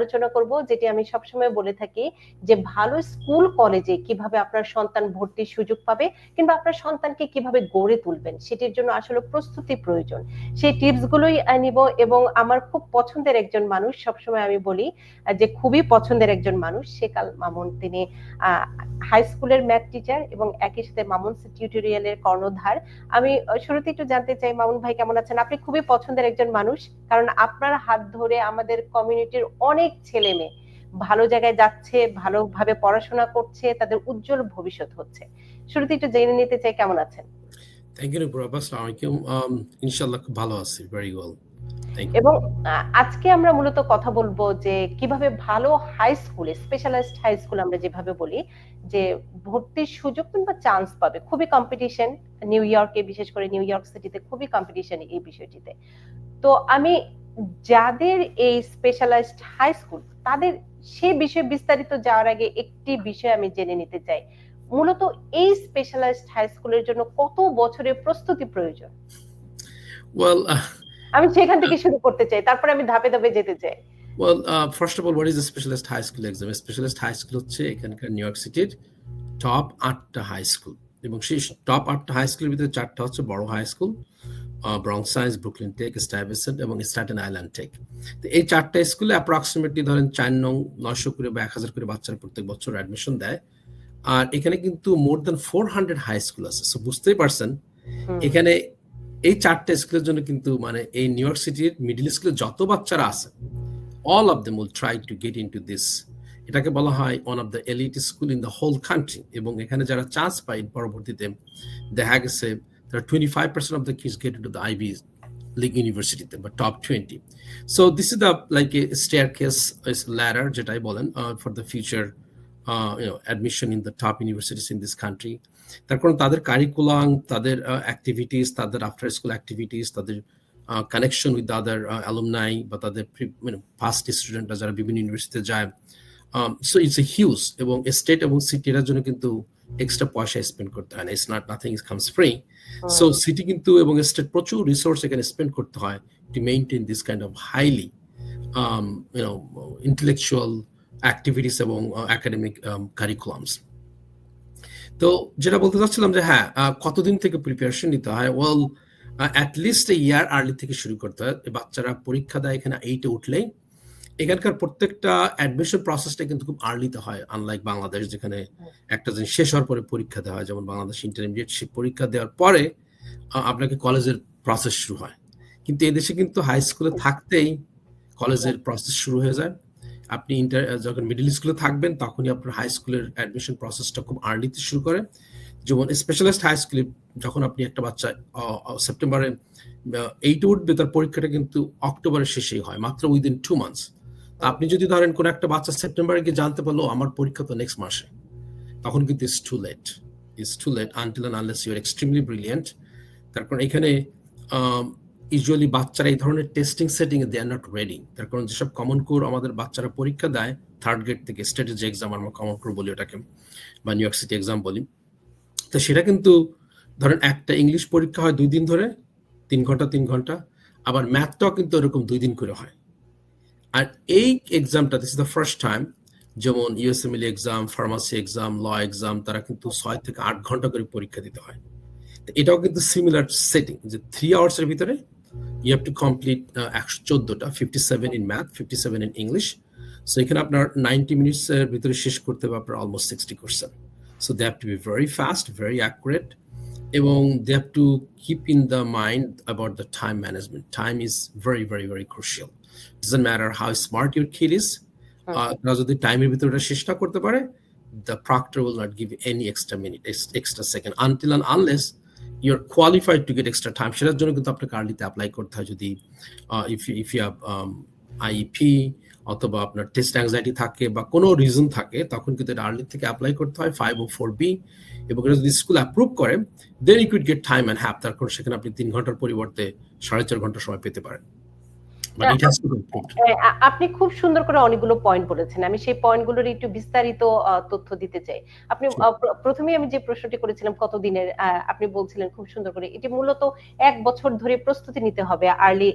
আলোচনা করব, যেটি আমি সবসময় বলে থাকি যে, ভালো স্কুল, কলেজে কীভাবে আপনার সন্তান ভর্তির সুযোগ পাবে কিংবা আপনার সন্তানকে কীভাবে গড়ে তুলবেন, সেটির জন্য আসলে প্রস্তুতি প্রয়োজন। সেই টিপস গুলোই নিব এবং আমার খুব পছন্দের একজন মানুষ, সবসময় আমি বলি যে খুবই পছন্দের একজন মানুষ, শেকাল মামুন। তিনি হাই স্কুলের ম্যাথ টিচার এবং একই সাথে মামুন টিউটোরিয়ালের কর্ণধার। আমি শুরুতে একটু জানতে চাই, মামুন ভাই কেমন আছেন? আপনি খুবই পছন্দের একজন মানুষ, কারণ আপনার হাত ধরে আমাদের কমিউনিটির অনেক ছেলে মেয়ে ভালো জায়গায় যাচ্ছে ভালোভাবে পড়াশোনা করছে তাদের উজ্জ্বল ভবিষ্যৎ হচ্ছে। শুরুতে একটু জেনে নিতে চাই কেমন আছেন? থ্যাংক ইউ আলাইকুম ইনশাআল্লাহ খুব ভালো আছি। ভেরি ওয়েল এবং আজকে আমরা মূলত কথা বলব যে কীভাবে ভালো হাই স্কুলে স্পেশালাইজড হাই স্কুল আমরা যেভাবে বলি যে ভর্তির সুযোগ কিংবা চান্স পাবে। খুবই কম্পিটিশন নিউ ইয়র্কে বিশেষ করে নিউ ইয়র্ক সিটিতে খুবই কম্পিটিশন এই বিষয়টিতে। তো আমি যাদের এই স্পেশালাইজড হাই স্কুল তাদের সে বিষয়ে বিস্তারিত যাওয়ার আগে একটি বিষয় আমি জেনে নিতে চাই। মূলত এই স্পেশালাইজড হাই স্কুলের জন্য কত বছরের প্রস্তুতি প্রয়োজন? ওয়েল আমি সেখান থেকে শুরু করতে চাই তারপর আমি ধাপে ধাপে যেতে চাই। Well first of all what is the specialist high school exam specialist high school হচ্ছে এখানকার নিউ ইয়র্ক সিটির টপ আটটা হাই স্কুল এবং সেই টপ আটটা হাই স্কুলের ভিতরে চারটা হচ্ছে বড় high school Bronx science Brooklyn tech Stuyvesant এবং স্ট্যাটেন আইল্যান্ড টেক তো এই চারটা স্কুলে অ্যাপ্রক্সিমেটলি ধরেন চার নং নয়শো করে বা এক হাজার করে বাচ্চারা প্রত্যেক বছর অ্যাডমিশন দেয়। আর এখানে কিন্তু more than four hundred high school আছে। সো বুঝতেই পারছেন? এখানে এই চারটে স্কুলের জন্য কিন্তু মানে এই নিউ ইয়র্ক সিটির মিডিল স্কুলে যত বাচ্চারা আছে all of them will try to get in to this এটাকে বলা হয় one of the elite school in the whole country এবং এখানে যারা চান্স পায় পরবর্তীতে দেখা গেছে there are 25% of the kids get into the Ivy League University, but top 20. So this is the like a staircase is ladder যেটাই বলেন uh, for the future uh, you know admission in the top universities in this country. তার কারণ তাদের curriculum তাদের activities তাদের after school activities তাদের connection with other alumni বা তাদের মানে ফার্স্ট স্টুডেন্টরা যারা বিভিন্ন ইউনিভার্সিটিতে যায় সো ইটস এ হিউজ এবং স্টেট এবং সিটির জন্য কিন্তু এক্সট্রা পয়সা স্পেন্ড করতে হয় না it's not nothing comes free so city কিন্তু এবং স্টেট প্রচুর রিসোর্স এখানে স্পেন্ড করতে হয় to maintain this kind of highly you know intellectual activities এবং একাডেমিক কারিকুলামস তো যেটা বলতে চাচ্ছিলাম যে হ্যাঁ কতদিন থেকে প্রিপারেশন নিতে হয়? ওয়েল অ্যাটলিস্ট ইয়ার আর্লি থেকে শুরু করতে হয়। বাচ্চারা পরীক্ষা দেয় এখানে এইটে উঠলেই। এখানকার প্রত্যেকটা অ্যাডমিশন প্রসেসটা কিন্তু খুব আর্লিতে হয় আনলাইক বাংলাদেশ যেখানে একটা দিন শেষ হওয়ার পরে পরীক্ষা দেওয়া হয় যেমন বাংলাদেশ ইন্টারমিডিয়েট সে পরীক্ষা দেওয়ার পরে আপনাকে কলেজের প্রসেস শুরু হয়। কিন্তু এদেশে কিন্তু হাই স্কুলে থাকতেই কলেজের প্রসেস শুরু হয়ে যায়। আপনি ইন্টার যখন মিডিল স্কুলে থাকবেন তখনই আপনার হাই স্কুলের অ্যাডমিশন প্রসেসটা খুব আর্লিতে শুরু করে। যেমন স্পেশালিস্ট হাই স্কুলে যখন আপনি একটা বাচ্চা সেপ্টেম্বরে এইটে উঠবে তার পরীক্ষাটা কিন্তু অক্টোবরের শেষেই হয় মাত্র উইদিন টু মান্থস আপনি যদি ধরেন কোন একটা বাচ্চা সেপ্টেম্বরে গিয়ে জানতে পারল আমার পরীক্ষা তো নেক্সট মাসে, তখন কিন্তু is too late is too late until and unless your extremely brilliant তার কারণ এখানে ইউজুয়ালি বাচ্চারা এই ধরনের টেস্টিং সেটিং এ দে আর নট রেডি তার কারণ যেসব কমন কোর আমাদের বাচ্চারা পরীক্ষা দেয় থার্ড গ্রেড থেকে স্টেটের যে এক্সাম আমরা কমন কোর বলি ওটাকে, বা নিউ ইয়র্ক সিটি এক্সাম বলি। তো সেটা কিন্তু ধরেন একটা ইংলিশ পরীক্ষা হয় দুই দিন ধরে, তিন ঘণ্টা তিন ঘণ্টা, আবার ম্যাথটাও কিন্তু এরকম দুই দিন করে হয়। আর এই এক্সামটা this is the first time যেমন USMLE exam pharmacy exam law exam তারা কিন্তু ছয় থেকে আট ঘণ্টা করে পরীক্ষা দিতে হয়। এটাও কিন্তু সিমিলার সেটিং যে থ্রি আওয়ার্স এর ভিতরে ইউ হ্যাভ টু কমপ্লিট একশো চোদ্দটা fifty seven in math fifty seven in English so এখানে আপনার নাইনটি মিনিটসের ভিতরে শেষ করতে হবে আপনার almost sixty percent so they have to be very fast very accurate এবং they have to keep in the mind about the time management time is very very very crucial doesn't matter how smart your kid is তারা যদি টাইমের ভিতরে শেষ না করতে পারে the proctor will not give you any extra minute extra second until and unless you're qualified to get extra time. সেটার জন্য কিন্তু আপনাকে আর্লিতে অ্যাপ্লাই করতে হয় যদি ইফ ইফ ইউ আইপি অথবা আপনার টেস্ট অ্যাংজাইটি থাকে বা কোনো রিজন থাকে তখন কিন্তু এটা আর্লি থেকে অ্যাপ্লাই করতে হয় ফাইভ ও ফোর বি এবং এটা যদি স্কুল অ্যাপ্রুভ করে then you could get time and half তারপর সেখানে আপনি তিন ঘণ্টার পরিবর্তে সাড়ে চার ঘণ্টা সময় পেতে পারেন। আপনি খুব সুন্দর করে অনেকগুলো পয়েন্ট বলেছেন। আমি সেই পয়েন্টগুলোর একটু বিস্তারিত তথ্য দিতে চাই। আপনি প্রথমে আমি যে প্রশ্নটি করেছিলাম কতদিনের আপনি বলছিলেন খুব সুন্দর করে এটি মূলত এক বছর ধরে প্রস্তুতি নিতে হবে আর্লি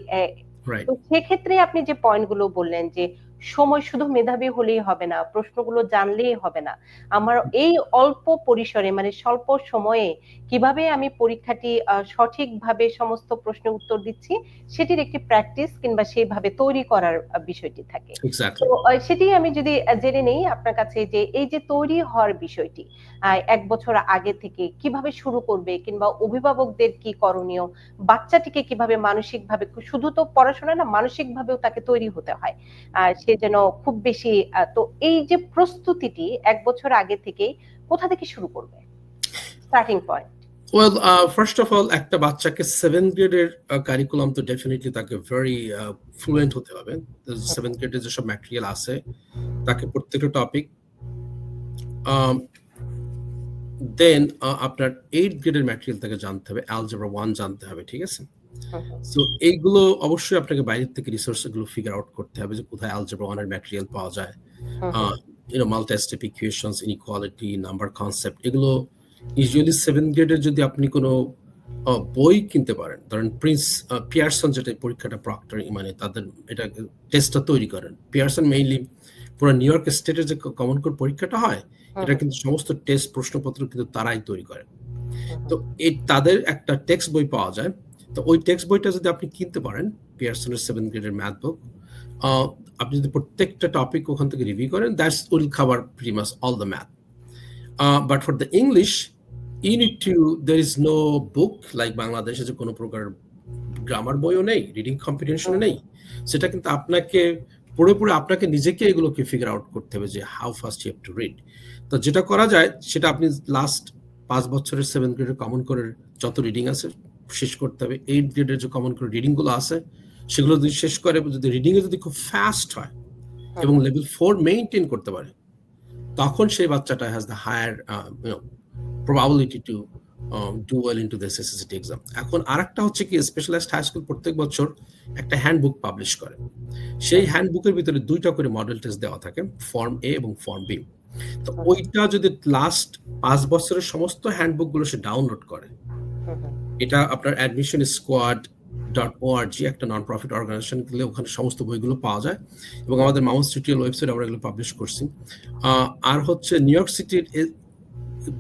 তো সেক্ষেত্রে আপনি যে পয়েন্টগুলো বললেন যে সময় শুধু মেধাবী হলেই হবে না প্রশ্নগুলো জানলেই হবে না। আমার এই অল্প পরিসরে মানে স্বল্প সময়ে কীভাবে আমি পরীক্ষাটি সঠিকভাবে সমস্ত প্রশ্নের উত্তর দিচ্ছি সেটির একটি প্র্যাকটিস কিংবা সেইভাবে তৈরি করার বিষয়টি থাকে। তো সেটি আমি যদি জেনে নেই আপনার কাছে যে এই যে তৈরি হওয়ার বিষয়টি আহ, এক বছর আগে থেকে কীভাবে শুরু করবে কিংবা অভিভাবকদের কি করণীয় বাচ্চাটিকে কীভাবে মানসিকভাবে শুধু তো পড়াশোনা না মানসিকভাবেও তাকে তৈরি হতে হয়। আহ, সে যেন খুব বেশি তো এই যে প্রস্তুতিটি এক বছর আগে থেকেই কোথা থেকে শুরু করবে? Starting point well first of all একটা বাচ্চাকে সেভেন গ্রেডের কারিকুলাম তো ডেফিনেটলি তাকে ভেরি ফ্লুয়েন্ট হতে হবে। সেভেন গ্রেডের যেসব ম্যাটেরিয়াল আছে, তাকে প্রত্যেকটা টপিক দেন আপনার এইট গ্রেডের ম্যাটেরিয়াল তাকে জানতে হবে। অ্যালজেব্রা ওয়ান জানতে হবে, ঠিক আছে? সো এইগুলো অবশ্যই আপনাকে বাইরের থেকে রিসোর্সগুলো ফিগার আউট করতে হবে যে কোথায় অ্যালজেব্রা ওয়ানের ম্যাটেরিয়াল পাওয়া যায়। You know multistep equations inequality number concept এগুলো ইউজুয়ালি সেভেন গ্রেডের যদি আপনি কোনো বই কিনতে পারেন ধরেন প্রিন্স পিয়ারসন যেটা পরীক্ষাটা প্রক্টর মানে তাদের এটা টেস্টটা তৈরি করেন। পিয়ারসন মেইনলি পুরো নিউ ইয়র্ক স্টেটের যে কমন কোর পরীক্ষাটা হয় এটা কিন্তু সমস্ত টেস্ট প্রশ্নপত্র কিন্তু তারাই তৈরি করে। তো এই তাদের একটা টেক্সট বই পাওয়া যায় তো ওই টেক্সট বইটা যদি আপনি কিনতে পারেন পিয়ারসনের সেভেন গ্রেডের ম্যাথ বুক আপনি যদি প্রত্যেকটা টপিক ওখান থেকে রিভিউ করেন that's will cover pretty much all the math but for the English you need to there is no book like বাংলাদেশে যে কোনো প্রকার গ্রামার বইও নেই রিডিং কম্পিটিশনও নেই। সেটা কিন্তু আপনাকে পুরোপুরি আপনাকে নিজেকে এগুলোকে ফিগার আউট করতে হবে যে how fast you have to read তো যেটা করা যায়, সেটা আপনি লাস্ট পাঁচ বছরের সেভেন গ্রেডের কমন করে যত রিডিং আছে শেষ করতে হবে। এইট গ্রেডের যে কমন করে রিডিংগুলো আছে সেগুলো যদি শেষ করে যদি রিডিং এ যদি খুব ফাস্ট হয় এবং লেভেল ফোর মেইনটেইন করতে পারে তখন সেই বাচ্চাটা has the higher probability to do well in to this এসএসসিটি exam এখন আরেকটা হচ্ছে কি স্পেশালাইজড হাই স্কুল প্রত্যেক বছর একটা হ্যান্ডবুক পাবলিশ করে। সেই হ্যান্ডবুকের ভিতরে দুইটা করে মডেল টেস্ট দেওয়া থাকে ফর্ম এ এবং ফর্ম বি তো ওইটা যদি লাস্ট পাঁচ বছরের সমস্ত হ্যান্ডবুকগুলো সে ডাউনলোড করে এটা আপনার অ্যাডমিশন স্কোয়াড ডট ওআরজি একটা নন প্রফিট অর্গানাইজেশন গেলে ওখানে সমস্ত বইগুলো পাওয়া যায়। এবং আমাদের মাউন্ট সিটির ওয়েবসাইট আমরা এগুলো পাবলিশ করছি। আর হচ্ছে নিউ ইয়র্ক সিটির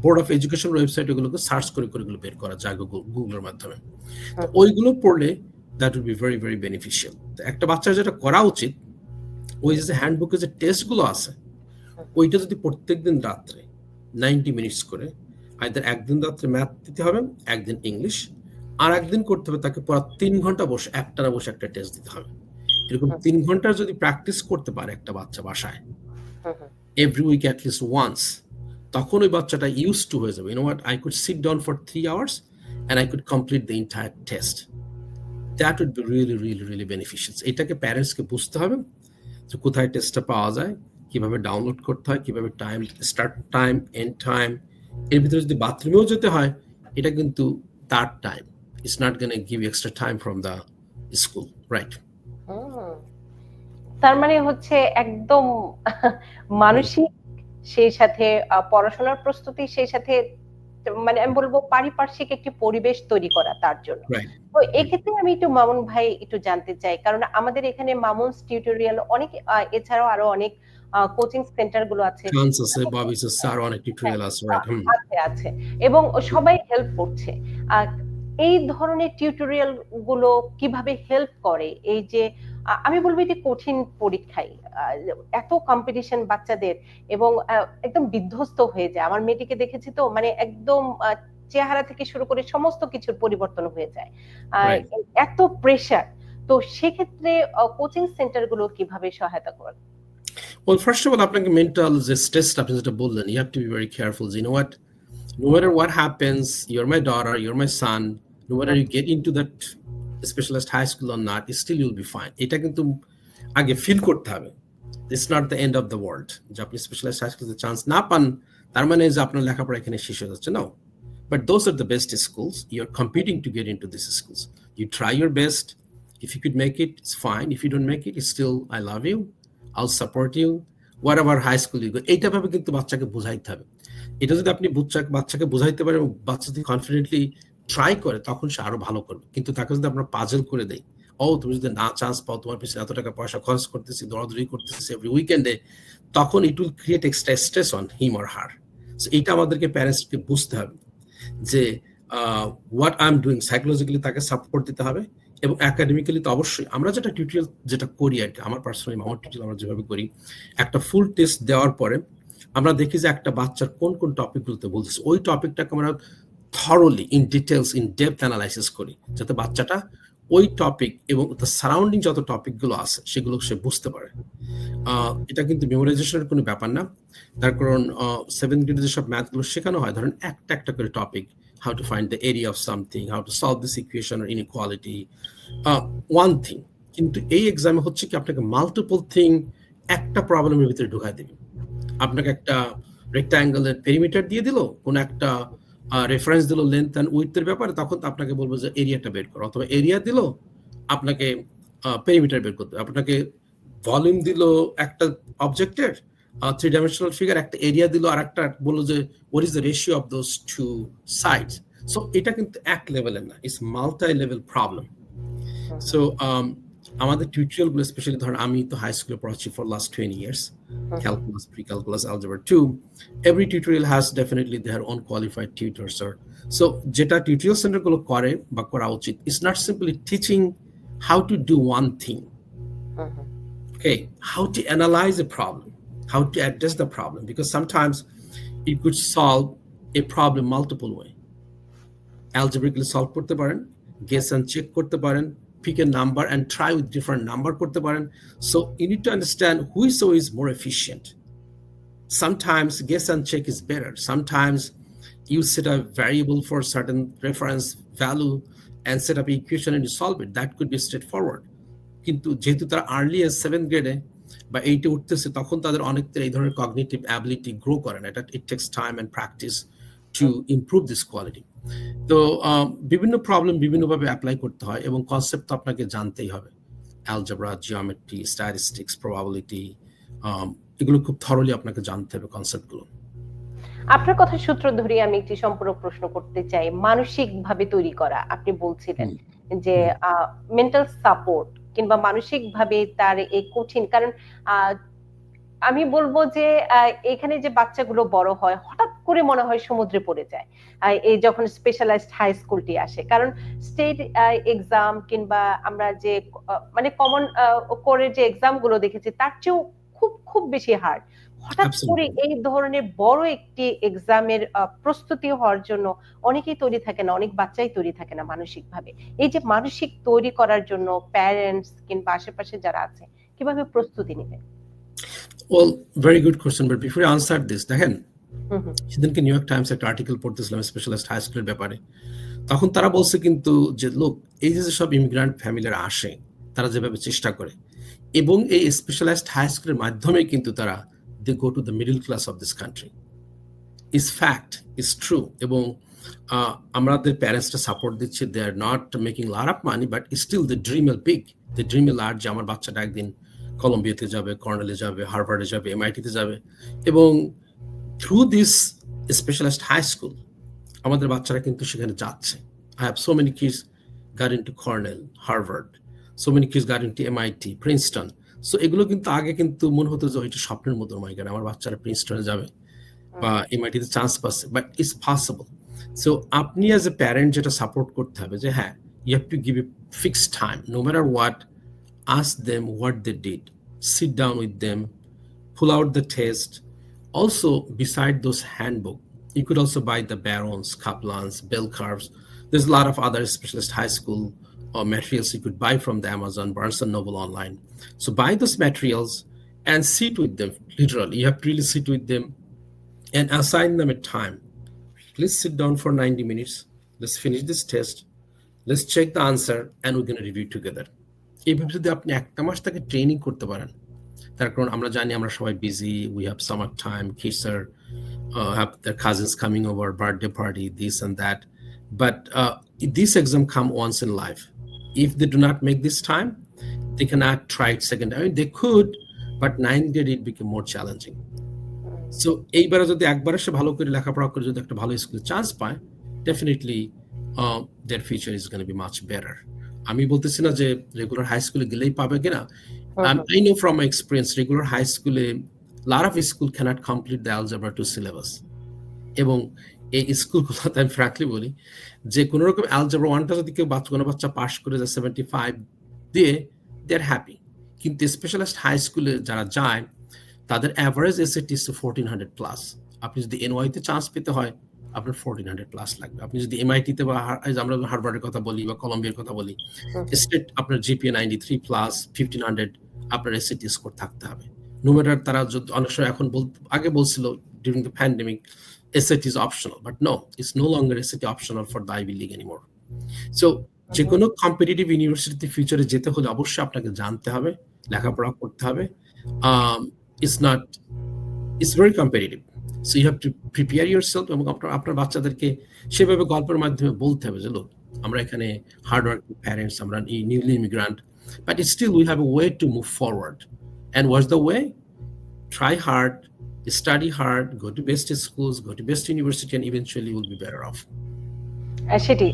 বোর্ড অফ এডুকেশন ওয়েবসাইট এগুলোকে সার্চ করে করে এগুলো বের করা যায় গুগল গুগলের মাধ্যমে। তো ওইগুলো পড়লে that will be very very beneficial একটা বাচ্চার যেটা করা উচিত ওই যে হ্যান্ডবুকে যে টেস্টগুলো আছে ওইটা যদি প্রত্যেকদিন রাত্রে নাইনটি মিনিটস করে আইদার একদিন রাত্রে ম্যাথ দিতে হবে একদিন ইংলিশ আর একদিন করতে হবে তাকে পুরো তিন ঘণ্টা বসে একটানা বসে একটা টেস্ট দিতে হবে। এরকম তিন ঘণ্টার যদি প্র্যাকটিস করতে পারে একটা বাচ্চা বাসায় every week at least once তখন ওই বাচ্চাটা ইউজ টু হয়ে যাবে। You know what I could sit down for three hours and I could complete the entire test that would be really really really beneficial এটাকে প্যারেন্টসকে বুঝতে হবে যে কোথায় টেস্টটা পাওয়া যায় কীভাবে ডাউনলোড করতে হয় কীভাবে time start time end time এর ভিতরে যদি বাথরুমেও যেতে হয় এটা কিন্তু তার time it's not gonna give extra time from the school right তার মানে হচ্ছে একদম মানসিক সেই সাথে আহ, পড়াশোনার প্রস্তুতি সেই সাথে মানে আমি বলব পারিপার্শ্বিক একটি পরিবেশ তৈরি করা তার জন্য। তো এক্ষেত্রে আমি একটু মামুন ভাই একটু জানতে চাই কারণ আমাদের এখানে মামুনস টিউটোরিয়াল অনেক আহ, এছাড়াও আরও অনেক কোচিং সেন্টারগুলো আছে। চান্স আছে ববিস আছে আর অনেক টিউটোরিয়াল আছে আছে আছে। এবং সবাই হেল্প করছে। এই ধরনের টিউটোরিয়ালগুলো কীভাবে হেল্প করে এই যে আমি বলব এটি কঠিন পরীক্ষায় এত কম্পিটিশন বাচ্চাদের এবং একদম বিধ্বস্ত হয়ে যায়। আমার মেয়েটিকে দেখেছি তো মানে একদম চেহারা থেকে শুরু করে সমস্ত কিছুর পরিবর্তন হয়ে যায়। এত প্রেসার তো সেক্ষেত্রে কোচিং সেন্টারগুলো কীভাবে সহায়তা করে Well, first of all, আপনাকে mental যে stress আপনি যেটা বললেন, you have to be very careful. You know what? No matter what happens, you're my daughter, you're my son, no matter you get into that specialist high school or not, still you'll be fine. এটা কিন্তু আগে fill করতে হবে it's not the end of the world যে আপনি specialised high স্কুলে chance না পান তার মানে যে আপনার লেখাপড়া এখানে শেষ হয়ে যাচ্ছে now but those are the best schools you are competing to get in to this schools you try your best if you could make it it's fine if you don't make it still I love you all support you whatever high school you এইটা ভাবে কিন্তু বাচ্চাকে বোঝাইতে হবে। এটা যদি আপনি বাচ্চা- বাচ্চাকে বোঝাইতে পারেন এবং বাচ্চা যদি কনফিডেন্টলি ট্রাই করে, তখন সে আরও ভালো করবে। কিন্তু তাকে যদি আমরা পাজল করে দেই, ও, তুমি যদি না চান্স পাও, তোমার পিছনে এত টাকা পয়সা খরচ করতেছি, দৌড়াদৌড়ি করতেছি এভরি উইকেন্ডে তখন it will create extra stress on him or her এইটা আমাদেরকে প্যারেন্টসকে বুঝতে হবে যে what I am doing psychologically তাকে সাপোর্ট দিতে হবে। এবং একাডেমিক্যালি তো অবশ্যই, আমরা যেটা টিউটোরিয়াল যেটা করি আর কি, আমার পার্সোনালি আমার টিউটোরিয়াল আমরা যেভাবে করি, একটা ফুল টেস্ট দেওয়ার পরে আমরা দেখি যে একটা বাচ্চার কোন কোন টপিকগুলোতে বলতেছে। ওই টপিকটাকে আমরা thoroughly in details in depth analysis করি, যাতে বাচ্চাটা ওই টপিক এবং তার সারাউন্ডিং যত টপিকগুলো আছে, সেগুলো সে বুঝতে পারে। এটা কিন্তু মেমোরাইজেশনের কোনো ব্যাপার না। তার কারণ সেভেন গ্রেডে যেসব ম্যাথগুলো শেখানো হয়, ধরেন একটা একটা করে topic how to find the area of something how to solve this equation or inequality one thing কিন্তু এই এক্সামে হচ্ছে কি আপনাকে মাল্টিপল থিং একটা প্রবলেমের ভিতরে ঢুকাই দেবে। আপনাকে একটা রেক্টাঙ্গেলের পেরিমিটার দিয়ে দিল, কোন একটা রেফারেন্স দিল লেন্থ অ্যান্ড উইথের ব্যাপারে, তখন তো আপনাকে বলব যে এরিয়াটা বের করো। অথবা এরিয়া দিল, আপনাকে পেরিমিটার বের করতে। আপনাকে ভলিউম দিল একটা অবজেক্টের থ্রি ডাইমেনশনাল ফিগার একটা এরিয়া দিল আর একটা বলল যে what is the ratio of those two sides so এটা কিন্তু এক লেভেলের না it's multi level problem so আমাদের টিউটোরিয়ালগুলো স্পেশালি ধরেন আমি তো হাই স্কুলে পড়াচ্ছি for last twenty years calculus, pre-calculus, algebra 2. Every tutorial has definitely their own qualified tutors. Or, so যেটা টিউটোরিয়াল সেন্টারগুলো করে বা করা উচিত it's not simply teaching how to do one thing okay? How to analyze a problem. how to address the problem because sometimes it could solve a problem multiple way algebraically solve করতে পারেন guess and check করতে পারেন pick a number and try with different number করতে পারেন so you need to understand who is so is more efficient sometimes guess and check is better sometimes you set a variable for certain reference value and set up equation and you solve it that could be straightforward কিন্তু যেহেতু তারা early seven গ্রেডে বা এইটে উঠতেছে তখন তাদের অনেক এই ধরনের কগনিটিভ অ্যাবিলিটি গ্রো করে না। এটা it takes time and practice to improve this quality তো বিভিন্ন প্রবলেম বিভিন্নভাবে অ্যাপ্লাই করতে হয় এবং কনসেপ্ট তো আপনাকে জানতেই হবে। অ্যালজেব্রা জিওমেট্রি স্ট্যাটিস্টিক্স প্রবাবিলিটি এগুলো খুব থরলি আপনাকে জানতে হবে কনসেপ্টগুলো আপনার কথা সূত্র ধরে আমি একটি সম্পূর্ণ প্রশ্ন করতে চাই। মানসিক ভাবে তৈরি করা আপনি বলছিলেন যে মেন্টাল সাপোর্ট কিংবা মানসিক ভাবে তার এই কঠিন, কারণ আমি বলব যে এখানে যে বাচ্চাগুলো বড় হয়, হঠাৎ করে মনে হয় সমুদ্রে পড়ে যায়। এই যখন স্পেশালাইজড হাই স্কুলটি আসে। কারণ স্টেট এক্সাম কিংবা আমরা যে মানে কমন করে যে এক্সামগুলো দেখেছি, তার চেয়েও খুব খুব বেশি হার্ড হঠাৎ করে এই ধরনের বড় একটি এক্সামের প্রস্তুতি হওয়ার জন্য অনেকেই তৈরি থাকে না অনেক বাচ্চাই তৈরি থাকে না মানসিক ভাবে এই যে মানসিক তৈরি করার জন্য প্যারেন্টস কিংবা আশেপাশে যারা আছে কীভাবে প্রস্তুতি নেবে? Well very good question but before answer this দেখেন সেদিনকে নিউ ইয়র্ক টাইমস একটা আর্টিকেল পড়তেছিলাম স্পেশালিস্ট হাই স্কুলের ব্যাপারে। তখন তারা বলছে কিন্তু যে লোক এই যে সব ইমিগ্রান্ট ফ্যামিলিরা আসে তারা যেভাবে চেষ্টা করে এবং এই স্পেশালাইজড হাই স্কুলের মাধ্যমে কিন্তু তারা they go to the middle class of this country is fact is true এবং আমাদের প্যারেন্টসটা সাপোর্ট দিচ্ছে। They are not making lot of money but still the dream all big the dream all large যে আমার বাচ্চাটা একদিন কলম্বিয়াতে যাবে কর্নেলে যাবে হার্ভার্ডে যাবে এমআইটিতে যাবে। এবং through this specialized high school আমাদের বাচ্চারা কিন্তু সেখানে যাচ্ছে। I have so many kids got in to Cornell Harvard so many kids got in to MIT Princeton so এগুলো কিন্তু আগে কিন্তু মনে হতো যে ওইটা স্বপ্নের মতো কেন আমার বাচ্চারা প্রিন্সটনে যাবে বা এমআইটিতে চান্স পাচ্ছে বাট ইটস পসিবল সো আপনি অ্যাজ এ প্যারেন্ট যেটা সাপোর্ট করতে হবে যে হ্যাঁ you have to give a fix time no matter what ask them what they did sit down with them pull out the test also beside those handbook you could also buy the barons kaplans bell curves there's a lot of other specialist high school or materials you could buy from the amazon barnes and noble online so buy those materials and sit with them literally you have to really sit with them and assign them a time please sit down for 90 minutes let's finish this test let's check the answer and we're going to review together এইভাবে যদি আপনি একটা মাস তাকে training করতে পারেন তার কারণ আমরা জানি আমরা সবাই busy we have summer time kids are have their cousins coming over birthday party this and that but this exam come once in life if they do not make this time they can not try it second I mean they could but nine grade it became more challenging so এইবারে যদি একবারে সে ভালো করে লেখাপড়া করে যদি একটা ভালো স্কুলে চান্স পায় definitely their future is gonna be much better আমি বলতেছি না যে রেগুলার হাই স্কুলে গেলেই পাবে কিনা হুম, Um, hmm. I know from my experience, regular high school, a lot of school cannot complete the algebra 2 syllabus. এবং এই স্কুলগুলোতে আমি ফ্র্যাঙ্কলি বলি যে কোনো রকম অ্যালজেব্রা ওয়ানটা যদি কেউ বাচ্চা কোনো বাচ্চা পাস করে যায় সেভেন্টি ফাইভ দিয়ে দে আর হ্যাপি কিন্তু স্পেশালিস্ট হাই স্কুলে যারা যায় তাদের average SAT two fourteen hundred plus আপনি যদি এনওয়াইতে চান্স পেতে হয় আপনার ফোরটিন হান্ড্রেড প্লাস লাগবে। আপনি যদি এমআইটিতে বা আমরা হার্ভার্ডের কথা বলি বা কলম্বিয়ার কথা বলি স্টেট আপনার GPA ninety three plus fifteen hundred আপনার এসএটি স্কোর থাকতে হবে। নো ম্যাটার তারা যদি অনেক সময় এখন বল আগে বলছিল during the pandemic SAT is optional, but no, it's no longer SAT optional for the Ivy League anymore. So যে কোনো কম্পিটিটিভ ইউনিভার্সিটিতে ফিউচারে যেতে হলে অবশ্যই আপনাকে জানতে হবে লেখাপড়া করতে হবে। It's not it's very competitive so you have to prepare yourself এবং আপনার আপনার বাচ্চাদেরকে সেভাবে গল্পের মাধ্যমে বলতে হবে যে লোক আমরা এখানে হার্ড ওয়ার্কিং প্যারেন্টস আমরা newly immigrant but still we have a way to move forward and was the way try hard, study hard, go to best schools, go to best university, and eventually you'll be better off. সেটি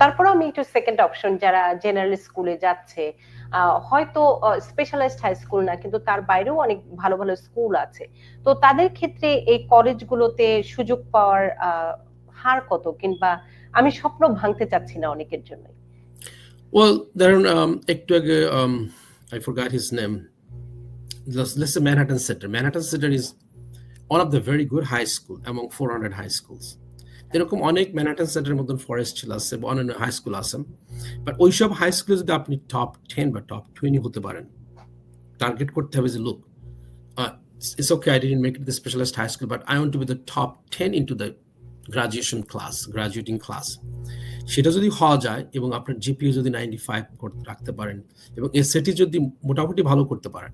তারপরে আমি একটু second option যারা general স্কুলে যাচ্ছে হয়তো specialised high school না কিন্তু তার বাইরেও অনেক ভালো ভালো স্কুল আছে তো তাদের ক্ষেত্রে এই কলেজগুলোতে সুযোগ পাওয়ার হার কত কিংবা আমি স্বপ্ন ভাঙতে চাচ্ছি না অনেকের জন্য Well, there um, একটু আগে, um, I forgot his name. Let's, let's say Manhattan Center. Manhattan Is one of the very good high school among 400 high schools. এরকম অনেক ম্যানহাটন সেন্টারের মতন ফরেস্ট ছিল, আছে বা অন্যান্য হাই স্কুল আছে বাট ওইসব হাই স্কুলে যদি আপনি টপ টেন বা টপ টোয়েন্টি হতে পারেন টার্গেট করতে হবে যে look it's okay I didn't make it the specialized high school but I want to be the top ten into the graduation class graduating class সেটা যদি হওয়া যায় এবং আপনার জিপিও যদি নাইনটি ফাইভ রাখতে পারেন এবং এসএটি যদি মোটামুটি ভালো করতে পারেন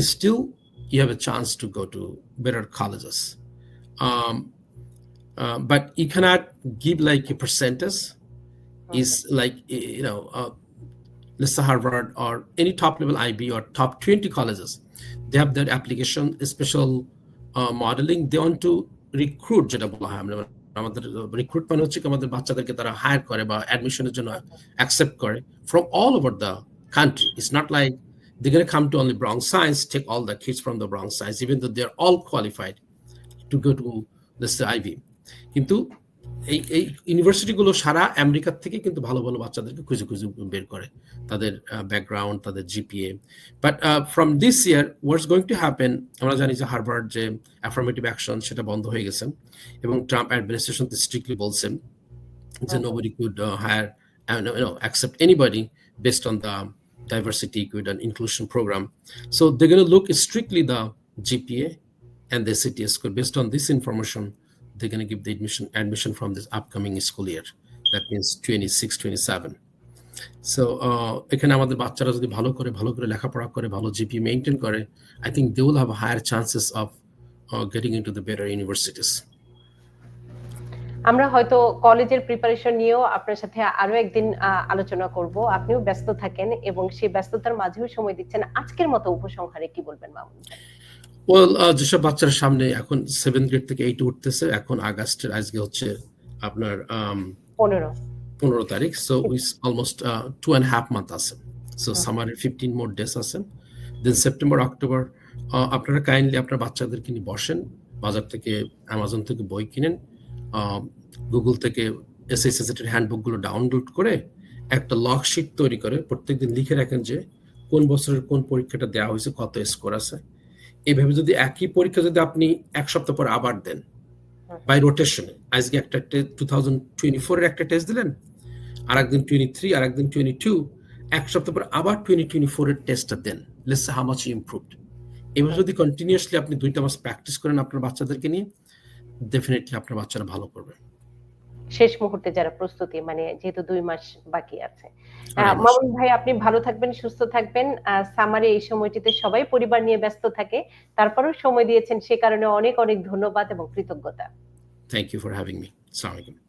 still you have a chance to go to better colleges um, uh, but you cannot give like a percentage is like eh, you know uh, let's say harvard or any top level ib or top 20 colleges they have their application special uh, modeling they want to recruit যেটা বলা হয় আমরা আমাদের recruit মানে হচ্ছে কি আমাদের বাচ্চাদেরকে তারা হায়ার করে বা অ্যাডমিশনের জন্য অ্যাকসেপ্ট করে from all over the country it's not like they're going to come to only Bronx Science, take all the kids from the Bronx Science, even though they're all qualified to go to this Ivy. কিন্তু এই এই ইউনিভার্সিটিগুলো সারা আমেরিকার থেকে কিন্তু ভালো ভালো বাচ্চাদেরকে খুঁজে খুঁজে বের করে তাদের ব্যাকগ্রাউন্ড তাদের GPA but from this year what's going to happen আমরা জানি যে হার্ভার্ড যে অ্যাফার্মেটিভ অ্যাকশন সেটা বন্ধ হয়ে গেছে এবং ট্রাম্প অ্যাডমিনিস্ট্রেশন স্ট্রিক্টলি বলছেন যে nobody could hire accept anybody based on the diversity, equity, and inclusion program. So they're going to look strictly the GPA and the CTS score. Based on this information, they're going to give the admission admission from this upcoming school year. That means 26, 27. So এখানে আমাদের বাচ্চারা যদি ভালো করে ভালো করে লেখাপড়া করে ভালো জিপি মেনটেন করে I think they will have higher chances of getting into the better universities আমরা হয়তো কলেজের প্রিপারেশন নিয়েও আপনার সাথে আরও একদিন আলোচনা করব। আপনিও ব্যস্ত থাকেন এবং সেই ব্যস্ততার মাঝেও সময় দিচ্ছেন। আজকের মতো উপসংহারে কি বলবেন মামুন? ওয়েল যেসব বাচ্চার সামনে এখন সেভেন গ্রেড থেকে এইট উঠতেছে এখন আগস্টের আজকে হচ্ছে আপনার পনেরো। পনেরো তারিখ so with almost two and half month আছে। সো। সামারের ফিফটিন মোর ডেস আছে। দেন সেপ্টেম্বর অক্টোবর আপনারা কাইন্ডলি আপনার বাচ্চাদেরকে নিয়ে বসেন। বাজার থেকে অ্যামাজন থেকে বই কিনেন। গুগল থেকে এসএসএসের হ্যান্ডবুকগুলো ডাউনলোড করে একটা লক শিট তৈরি করে প্রত্যেকদিন লিখে রাখেন যে কোন বছরের কোন পরীক্ষাটা দেওয়া হয়েছে কত স্কোর আছে। এইভাবে যদি একই পরীক্ষা যদি আপনি এক সপ্তাহ পর আবার দেন বাই রোটেশনে আজকে একটা টু থাউজেন্ড টোয়েন্টি ফোরের একটা টেস্ট দিলেন আর একদিন টোয়েন্টি থ্রি আর একদিন টোয়েন্টি টু এক সপ্তাহ পর আবার টোয়েন্টি টোয়েন্টি ফোরের টেস্টটা দেন। লেটস হাউ মাচ ইমপ্রুভড এবার যদি কন্টিনিউয়াসলি আপনি দুইটা মাস প্র্যাকটিস করেন আপনার বাচ্চাদেরকে নিয়ে ডেফিনেটলি আপনার বাচ্চারা ভালো করবে। শেষ মুহূর্তে যারা প্রস্তুতি মানে যেহেতু দুই মাস বাকি আছে। মামুন ভাই আপনি ভালো থাকবেন সুস্থ থাকবেন। সামারে এই সময়টিতে সবাই পরিবার নিয়ে ব্যস্ত থাকে। তারপরেও সময় দিয়েছেন সে কারণে অনেক অনেক ধন্যবাদ এবং কৃতজ্ঞতা। Thank you for having me আসসালামু আলাইকুম